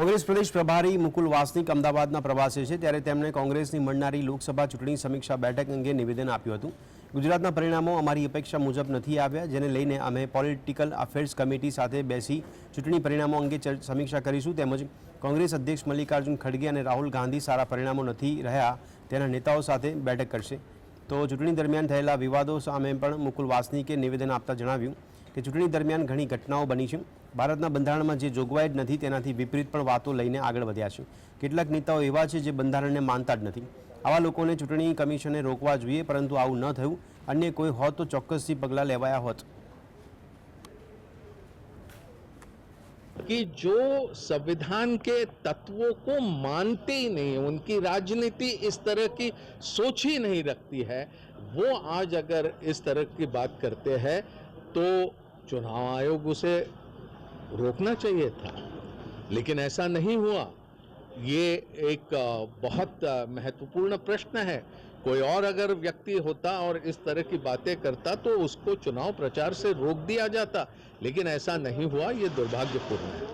કોંગ્રેસ પ્રદેશ પ્રભારી મુકુલ વાસનિક અમદાવાદના પ્રવાસે છે ત્યારે તેમણે કોંગ્રેસની મળનારી લોકસભા ચૂંટણી સમીક્ષા બેઠક અંગે નિવેદન આપ્યું હતું ગુજરાતના પરિણામો અમારી અપેક્ષા મુજબ નથી આવ્યા જેને લઈને અમે પોલિટિકલ અફેર્સ કમિટી સાથે બેસી ચૂંટણી પરિણામો અંગે સમીક્ષા કરીશું તેમજ કોંગ્રેસ અધ્યક્ષ મલ્લિકાર્જુન ખડગે અને રાહુલ ગાંધી સારા પરિણામો નથી રહ્યા તેના નેતાઓ સાથે બેઠક કરશે તો ચૂંટણી દરમિયાન થયેલા વિવાદો સામે પણ મુકુલ વાસનિકે નિવેદન આપતા જણાવ્યું કે ચૂંટણી દરમિયાન ઘણી ઘટનાઓ બની છે ભારત ના બંધારણ માં જે જોગવાઈ નથી તેના થી વિપરીત પણ વાતો લઈને આગળ વધ્યા છે કેટલાક નેતાઓ એવા છે જે બંધારણ ને માનતા જ નથી આવા લોકો ને ચૂંટણી કમિશન ને રોકવા જોઈએ પરંતુ આવું ન થયું અન્ય કોઈ હો તો ચોક્કસ સી પગલા લેવાયા હોત કે જો સંવિધાન કે તત્વો કો માનતે ઈ નહી તેમની રાજનીતિ ਇਸ તરહ કી સોચી નહી રાખતી હૈ વો આજ અગર ઇસ તરહ કી બાત કરતે હૈ તો चुनाव आयोग उसे रोकना चाहिए था लेकिन ऐसा नहीं हुआ ये एक बहुत महत्वपूर्ण प्रश्न है कोई और अगर व्यक्ति होता और इस तरह की बातें करता तो उसको चुनाव प्रचार से रोक दिया जाता लेकिन ऐसा नहीं हुआ ये दुर्भाग्यपूर्ण है